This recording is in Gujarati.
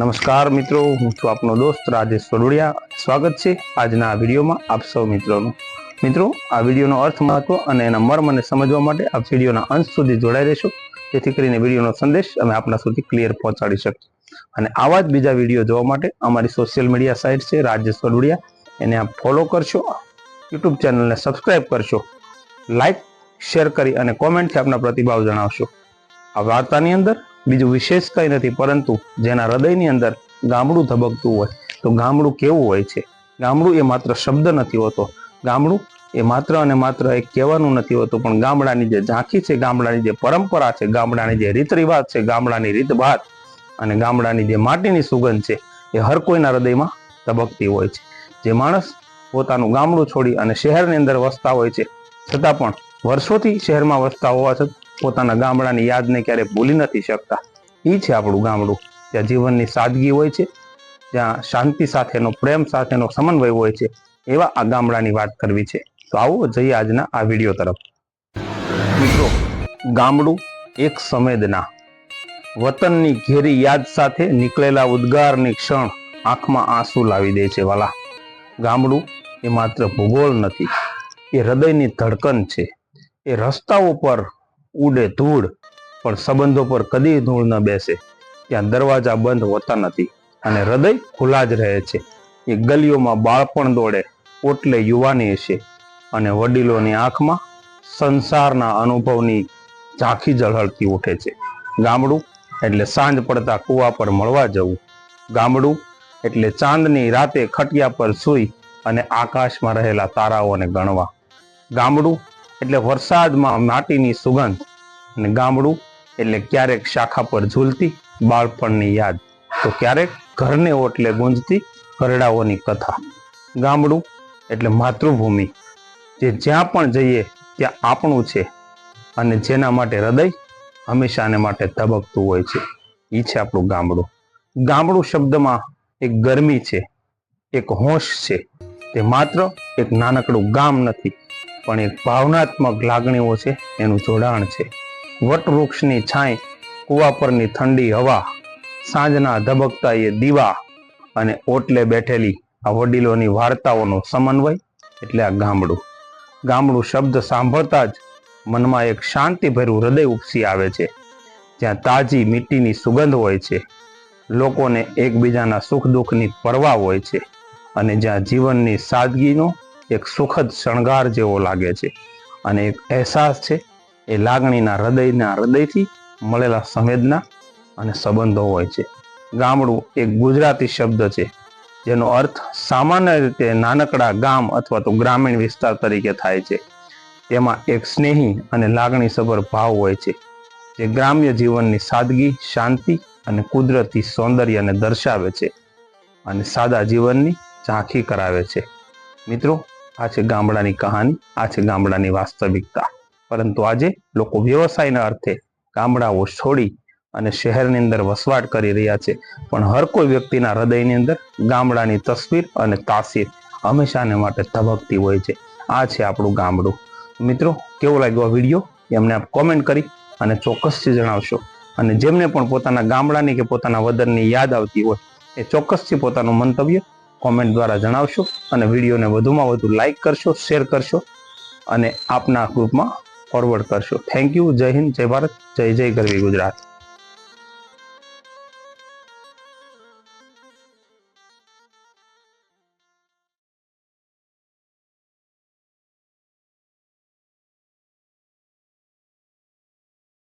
નમસ્કાર મિત્રો, હું છું આપનો દોસ્ત રાજેશ વડોડિયા. સ્વાગત છે આજના આ વિડીયોમાં આપ સૌ મિત્રોનું. મિત્રો, આ વિડીયોનો અર્થ મહત્વ અને એના મર્મને સમજવા માટે આપ વિડીયોના અંત સુધી જોડાઈ રહેશો. જેથી કરીને વિડીયોનો સંદેશ અમે આપના સુધી ક્લિયર પહોંચાડી શકીએ. અને આવા જ બીજા વીડિયો જોવા માટે અમારી સોશિયલ મીડિયા સાઇટ છે રાજેશ વડોડિયા. એને આપ ફોલો કરશો, યુટ્યુબ ચેનલને સબસ્ક્રાઇબ કરશો, લાઇક, શેર કરી અને કોમેન્ટથી આપના પ્રતિભાવ જણાવશો. આ વાર્તાની અંદર બીજું વિશેષ કંઈ નથી, પરંતુ જેના હૃદયની અંદર ગામડું ધબકતું હોય, તો ગામડું કેવું હોય છે? ગામડું એ માત્ર શબ્દ નથી હોતો. ગામડું એ માત્ર અને માત્ર એક કહેવાનું નથી હોતું, પણ ગામડાની જે ઝાંખી છે, ગામડાની જે પરંપરા છે, ગામડાની જે રીત રિવાજ છે, ગામડાની રીતભાત અને ગામડાની જે માટીની સુગંધ છે, એ હર કોઈના હૃદયમાં ધબકતી હોય છે. જે માણસ પોતાનું ગામડું છોડી અને શહેરની અંદર વસતા હોય છે, છતાં પણ વર્ષોથી શહેરમાં વસતા હોવા છતાં પોતાના ગામડાની યાદને ક્યારેય ભૂલી નથી શકતા. એ છે આપણું ગામડું, જ્યાં જીવનની સાદગી હોય છે, જ્યાં શાંતિ સાથેનો પ્રેમ સાથેનો સમન્વય હોય છે, એવા આ ગામડાની વાત કરવી છે. તો આવો જઈએ આજના આ વીડિયો તરફ. મિત્રો, ગામડું એક સંવેદના. વતનની ઘેરી યાદ સાથે નીકળેલા ઉદ્ગારની ક્ષણ આંખમાં આંસુ લાવી દે છે વાલા. ગામડું એ માત્ર ભૂગોળ નથી, એ હૃદયની ધડકન છે. એ રસ્તાઓ પર ઉડે ધૂળ, પણ સંબંધો પર કદી ધૂળ ન બેસે. ત્યાં દરવાજા બંધ હોતા નથી અને હૃદય ખુલ્લા જ રહે છે. એ ગલીઓમાં બાળપણ દોડે, ઓટલે યુવાની હશે અને વડીલોની આંખમાં સંસારના અનુભવની ઝાંખી ઝળહળતી ઉઠે છે. ગામડું એટલે સાંજ પડતા કૂવા પર મળવા જવું. ગામડું એટલે ચાંદની રાતે ખટિયા પર સૂઈ અને આકાશમાં રહેલા તારાઓને ગણવા. ગામડું એટલે વરસાદમાં માટીની સુગંધ અને ગામડું એટલે ક્યારેક શાખા પર ઝૂલતી બાળપણની યાદ. તો ક્યારેક ઘરને ઓટલે ગુંજતી ઘરડાઓની કથા. ગામડું એટલે માતૃભૂમિ. જે જ્યાં પણ જઈએ ત્યાં આપણું છે અને જેના માટે હૃદય હંમેશાને માટે ધબકતું હોય છે. એ છે આપણું ગામડું. ગામડું શબ્દમાં એક ગરમી છે, એક હોશ છે. તે માત્ર એક નાનકડું ગામ નથી પણ એક ભાવનાત્મક લાગણીઓ છે, એનું જોડાણ છે. વટવૃક્ષની છાંય, કુવા પરની ઠંડી હવા, સાંજના ધબકતા એ દીવા અને ઓટલે બેઠેલી આ વડીલોની વાર્તાઓનો સમન્વય, એટલે આ ગામડું. ગામડું શબ્દ સાંભળતા જ મનમાં એક શાંતિભર્યું હૃદય ઉપસી આવે છે, જ્યાં તાજી મીઠીની સુગંધ હોય છે. લોકોને એકબીજાના સુખ દુઃખની પરવા હોય છે અને જ્યાં જીવનની સાદગીનો એક સુખદ શણગાર જેવો લાગે છે અને એક અહેસાસ છે, એ લાગણીના હૃદયના હૃદયથી મળેલા સંવેદના અને સંબંધો હોય છે. ગામડું એક ગુજરાતી શબ્દ છે, જેનો અર્થ સામાન્ય રીતે નાનકડા ગામ અથવા તો ગ્રામીણ વિસ્તાર તરીકે થાય છે. તેમાં એક સ્નેહી અને લાગણીસભર ભાવ હોય છે, જે ગ્રામ્ય જીવનની સાદગી, શાંતિ અને કુદરતી સૌંદર્યને દર્શાવે છે અને સાદા જીવનની ઝાંખી કરાવે છે. મિત્રો આ છે ગામડાની કહાની, આ છે ગામડાની વાસ્તવિકતા. પરંતુ આજે લોકો વ્યવસાયના અર્થે ગામડાઓ છોડી અને શહેરની અંદર વસવાટ કરી રહ્યા છે. પણ હર કોઈ વ્યક્તિના હૃદયની અંદર ગામડાની તસવીર અને તાસીર હંમેશાને માટે ધબકતી હોય છે. આ છે આપણું ગામડું. મિત્રો, કેવો લાગ્યો આ વીડિયો? એમને આપ કોમેન્ટ કરી અને ચોક્કસથી જણાવશો. અને જેમને પણ પોતાના ગામડાની કે પોતાના વતનની યાદ આવતી હોય, એ ચોક્કસથી પોતાનું મંતવ્ય કોમેન્ટ દ્વારા જણાવશો અને વિડીયોને વધુમાં વધુ લાઇક કરશો શેર કરશો અને આપના ગ્રુપમાં ફોરવર્ડ કરશો. થેન્ક યુ જય હિન્દ, જય ભારત, જય જય ગરવી ગુજરાત.